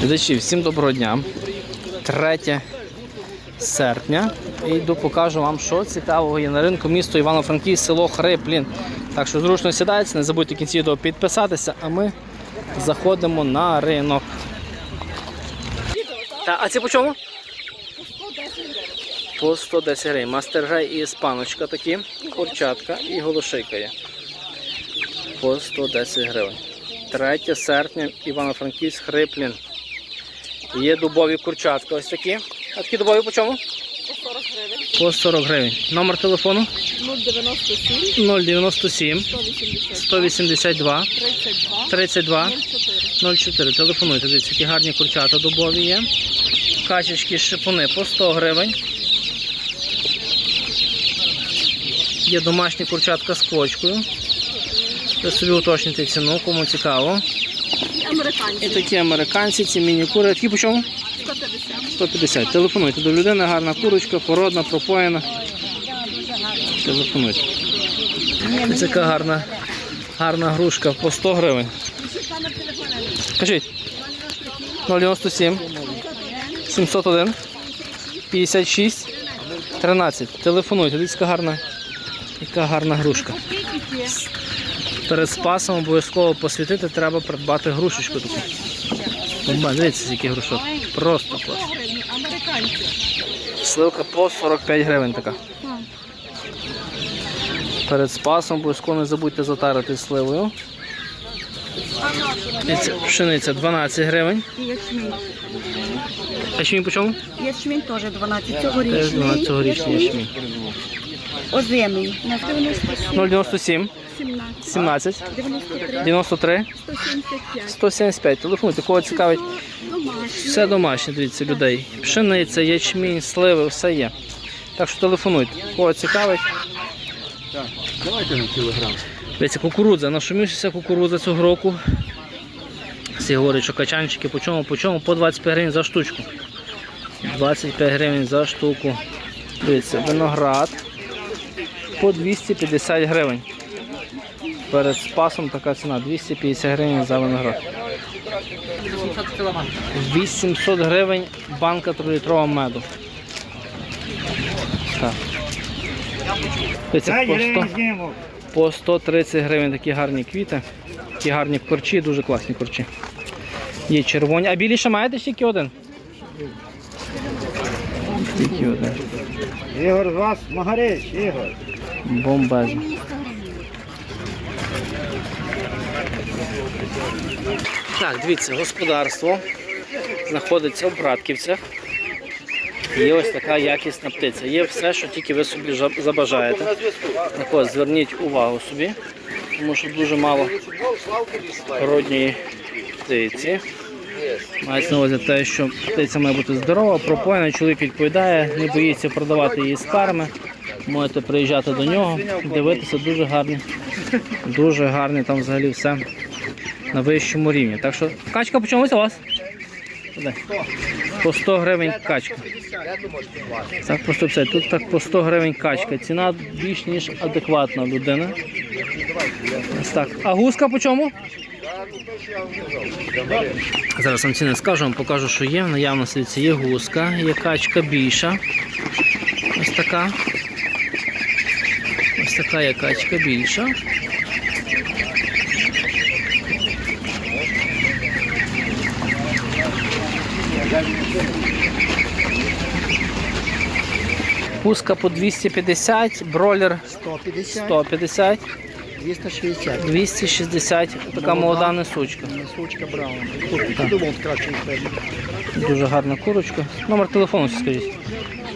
Глядачі, всім доброго дня. 3 серпня. І йду покажу вам, що цікавого є на ринку місто Івано-Франківськ, село Хриплін. Так що зручно сідайте, не забудьте в кінці відео підписатися, а ми заходимо на ринок. Та, а ці по чому? По 110 гривень. Мастергай і іспаночка такі, курчатка і голошейка є. По 110 гривень. 3 серпня Івано-Франківськ Хриплін. Є дубові курчатка ось такі. А такі дубові по чому? По 40 гривень. По 40 гривень. Номер телефону 097 097 180 182 32 32 04. 04. Телефонуйте. Дивіться, які гарні курчата дубові є. Качечки шипуни по 100 гривень. Є домашні курчатка з квочкою. Ви собі уточните ціну, кому цікаво. І американці. І такі американці, ці міні-кури. Такі по чому? 150. 150. Телефонуйте до людини, гарна курочка, породна, пропоєна. Телефонуйте. Ось яка гарна, гарна грушка по 100 гривень. Кажіть. 097 701 56 13. Телефонуйте. Дивіться, яка гарна, яка гарна грушка. Перед спасом обов'язково посвітити, треба придбати грушечку таку. Бомба, дивіться, які грушок. Просто клас. Сливка по 45 гривень така. Перед спасом обов'язково не забудьте затарити сливою. Дивіться, Пшениця 12 гривень. Ячмінь. А ще по чому? Ячмінь теж 12. Теж Цьогорічний. 12 цьогорічний ячмінь. Озимий. На 97. 097 17. 17 93. 93 175. 175. Телефонуйте, кого цікавить. Все домашнє, дивіться, людей. Пшениця, ячмінь, сливи, все є. Так що телефонуйте. Кого цікавить. Давайте на кілограм. Дивіться, кукурудза, нашумівшися кукурудза цього року. Всі говорять, що качанчики по чому, по чому? По 25 гривень за штучку. 25 гривень за штуку. Дивіться, виноград по 250 гривень. Перед спасом така ціна 250 гривень за виноград. 800 гривень банка 3-літрового меду. Так. По 100 по 130 гривень такі гарні квіти. Такі гарні корчі, дуже класні корчі. Є червоні. А білі ще маєте тільки один? Тільки один. Ігор, вас Магарич, Ігор. Бомбезно. Так, дивіться, господарство знаходиться в Братківцях. Є ось така якісна птиця. Є все, що тільки ви собі забажаєте. Так ось, зверніть увагу собі, тому що дуже мало родньої птиці. Мається на увазі те, що птиця має бути здорова, пропоєна, чоловік відповідає, не боїться продавати її з ферми. Можете приїжджати до нього, дивитися дуже гарні, дуже гарні там взагалі все на вищому рівні. Так що качка по чомусь у вас? По 100 гривень качка. Так, просто все. Тут так по 100 гривень качка. Ціна більш ніж адекватна людина. Ось так. А гуска по чому? Зараз вам ціни скажу, вам покажу, що є. В наявності є гуска, є качка більша. Ось така. Ось така є качка більша. Пуска по 250, бролер 150, 150, 260. 260. Така молода несучка. Сучка Браун. Думав краще Дуже гарна курочка. Номер телефону скажіть.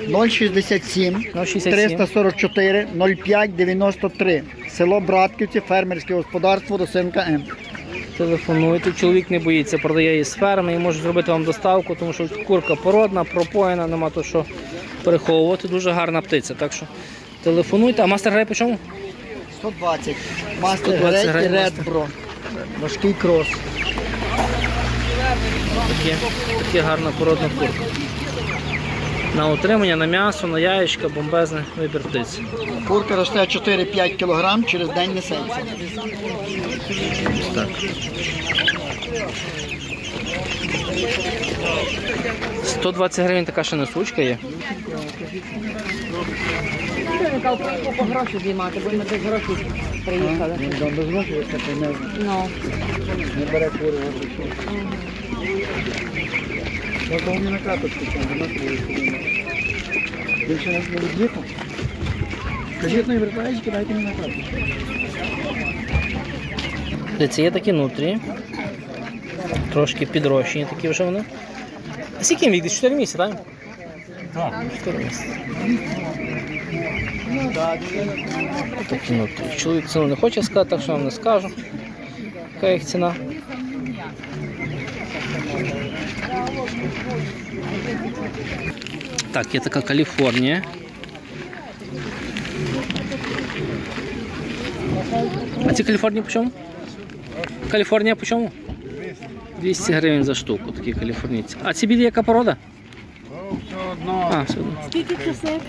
067 067 344 05 93. Село Братківці, фермерське господарство Росинка М. Телефонуйте. Чоловік не боїться, продає її з ферми і може зробити вам доставку, тому що курка породна, пропоєна, нема то що переховувати. Дуже гарна птиця. Так що телефонуйте. А мастер грає по чому? 120. Мастер 120 Грей і гривень Редбро. Важкий крос. Такі, такі гарна породна курка. На утримання, на м'ясо, на яєчка, бомбезний вибір птиці. Курка росте 4-5 кг, через день несеться. Так. 120 гривень така ще несучка є. По гроші знімати, бо ми без грошей приїхали. Без грошей, це Ну. не бере курва. Можна на карточку там, на свою Більше нас не відвіку. Кажіть, ну і дайте мені на карточку. Дивіться, є такі нутрі. Трошки підрощені такі вже вони. Скільки вік? Десь 4 місяці, так? Так. 4 місяці. Такі нутрі. Чоловік ціну не хоче сказати, так що вам не скажу. Яка їх ціна? Так, є така Каліфорнія. А ці Каліфорнії по чому? Каліфорнія по чому? 200 гривень за штуку, такі каліфорнійці. А ці білі яка порода? Все одно, А, все одно. Скільки часів?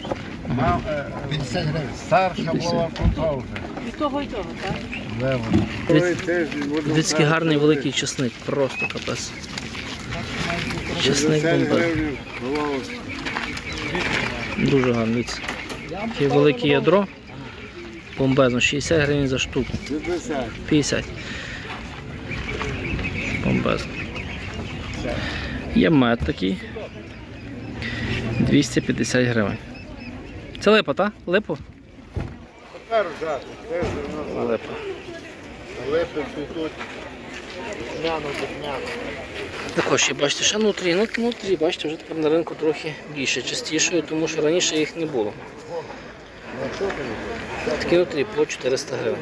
мав, е, 50 гривень. старша була продовжує. І того, і того, так? Де вона? Дивіться, Дивіться, який гарний великий чесник, просто капець. Чесник бомбез. Дуже гарний. Таке велике ядро. Бомбезно, 60 гривень за штуку. 50. Бомбезно. Є мед такий. 250 гривень. Це липа, так? Липо? Тепер вже, теж Липа. липи тут. Також бачите, ще нутрі. Ну, нутрі, бачите, вже тепер на ринку трохи більше, частішою, тому що раніше їх не було. Такі нутрі по 400 гривень.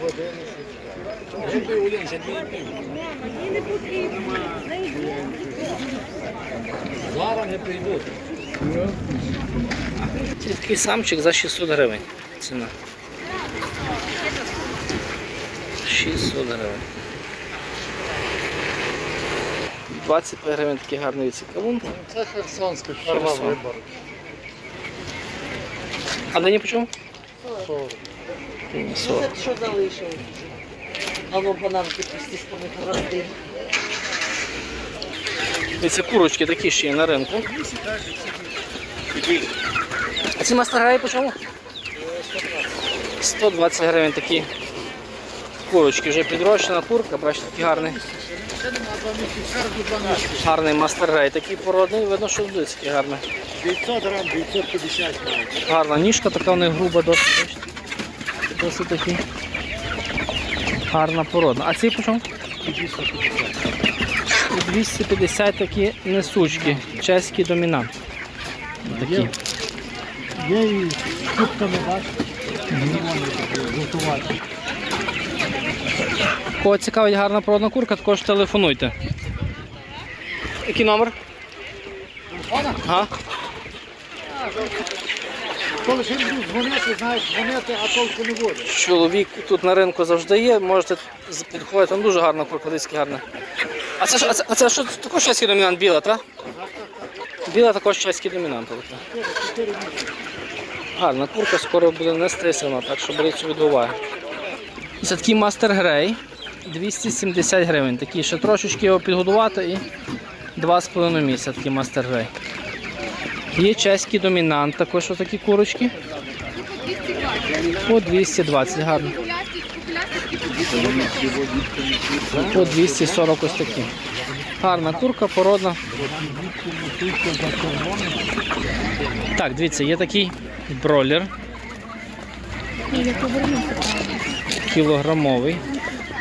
Це такий самчик за 600 гривень. Ціна. 600 гривень. 25 гривень такий гарний цікавун. Це Херсонський Херсон. вибор. А де не почому? 40. Що залишив? Або бананки пусті з помих. І це курочки такі ще є на ринку. А ці мастер по чому? 120 гривень такі курочки. Вже підрощена курка, бачите, такий гарний. Гарний мастер такий породний, видно, що дивиться такий гарний. 900 грам, 950 грам. Гарна ніжка, така в них груба досить. бачите. Досить такі. Гарна породна. А ці по чому? 250 такі несучки, чеський домінант. Такі. Є і кубками, бачите? Готувати. Кого цікавить гарна породна курка, також телефонуйте. Який номер? Ага. Коли ще будуть дзвонити, знаєш, дзвонити, а толку не буде. Чоловік тут на ринку завжди є, можете підходити, там дуже гарна курка, дивіться, гарна. А це, ж- а це, а це що також чеський домінант біла, так? Біла також чеський домінант. Гарна курка, скоро буде не стрисана, так що беріть собі до уваги. Це такий мастер грей, 270 гривень. Такий ще трошечки його підгодувати і 2,5 місяця такий мастер грей. Є чеський домінант, також отакі курочки. По 220, гарно. По 240 ось такі. Гарна курка, породна. Так, дивіться, є такий бройлер. Кілограмовий.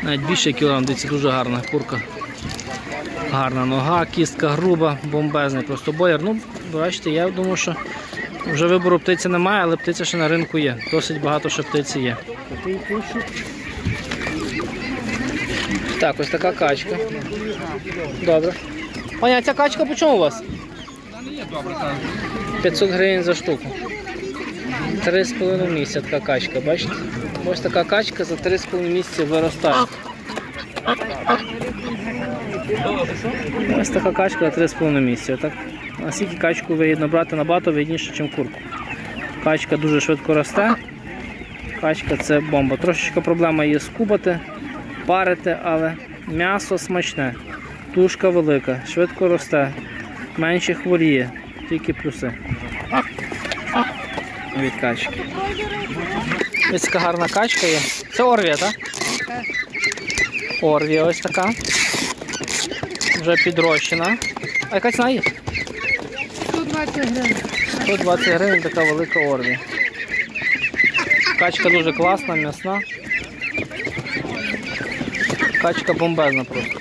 Навіть більше кілограм, дивіться, дуже гарна курка. Гарна нога, кістка груба, бомбезний просто бояр. Ну, бачите, я думаю, що вже вибору птиці немає, але птиця ще на ринку є. Досить багато ще птиці є. Так, ось така качка. Добре. Пані, а ця качка по чому у вас? 500 гривень за штуку. 3,5 місяця така качка, бачите? Ось така качка за 3,5 місяці виростає. Ось така качка за 3,5 місяця. Так? А скільки качку вигідно брати набагато вигідніше, ніж курку. Качка дуже швидко росте. Качка це бомба. Трошечка проблема є скубати, парити, але м'ясо смачне, тушка велика, швидко росте, менше хворіє, тільки плюси. Від качки. Ось така гарна качка є. Це Орвія, так? Орвія ось така. Вже підрощена. А яка ціна є? 120 гривень. 120 гривень така велика орвія. Качка дуже класна, м'ясна. Качка бомбезна просто.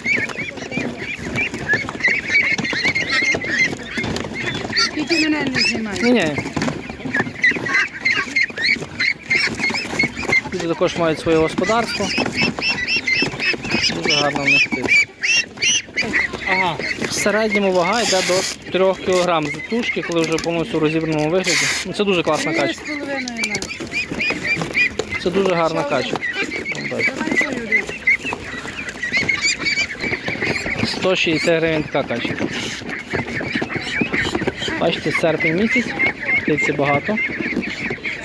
Тільки мене не знімають. Ні, ні. Люди також мають своє господарство. Дуже гарно в них. Ага. В середньому вага йде до 3 кг з тушки, коли вже повністю в розібраному вигляді. Ну, Це дуже класна качка. Це дуже гарна качка. Бомбезна. Давай свою десь. 160 гривень така качка. Бачите, серпень місяць, птиці багато.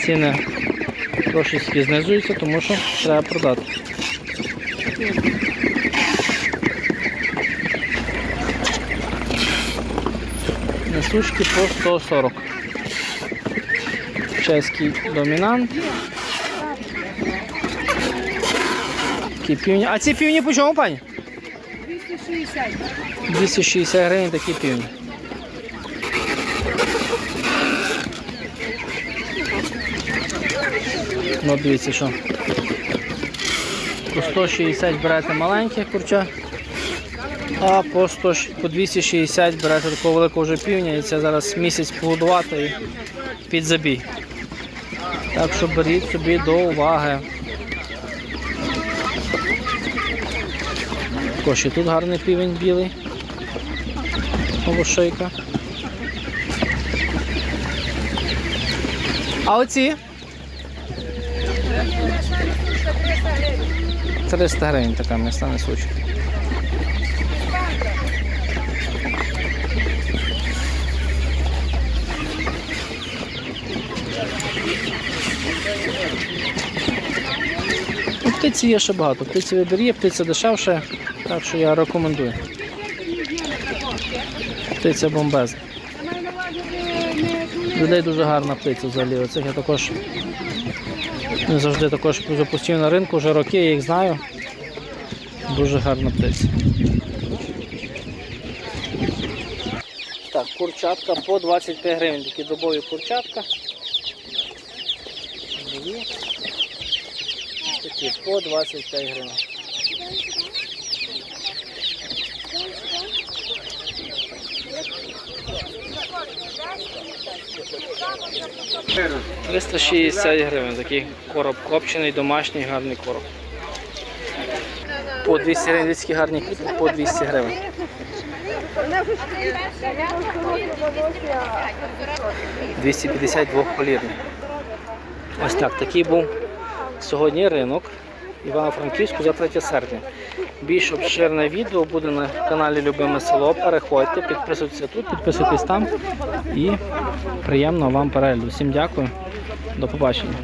Ціни трошечки знизуються, тому що треба продати. Несушки по 140. Чеський домінант. Такі півні. А ці півні по чому, пані? 260. 260 гривень такі півні. Ну, дивіться, що. По 160 берете маленьке курча, а по, 100, по 260 берете такого великого вже півня і це зараз місяць погодувати під забій. Так що беріть собі до уваги. Також і тут гарний півень білий. Голошейка. А оці? 300 гривень така м'ясна несуча. Птиці є ще багато. Птиці вибір птиця дешевше, так що я рекомендую. Птиця бомбезна. Людей дуже гарна птиця взагалі. Оцих я також не завжди також постійно на ринку, вже роки я їх знаю. Дуже гарна птиця. Так, курчатка по 25 гривень, такі добові курчатка. Такі по 25 гривень. – 360 гривень, такий короб копчений, домашній гарний короб. По 200 гривень, дивіться, гарні квіти, по 200 гривень. – 252 полірний. Ось так, такий був сьогодні ринок Івано-Франківську за 3 серпня. Більш обширне відео буде на каналі Любиме село. Переходьте, підписуйтесь тут, підписуйтесь там і приємного вам перегляду. Всім дякую, до побачення.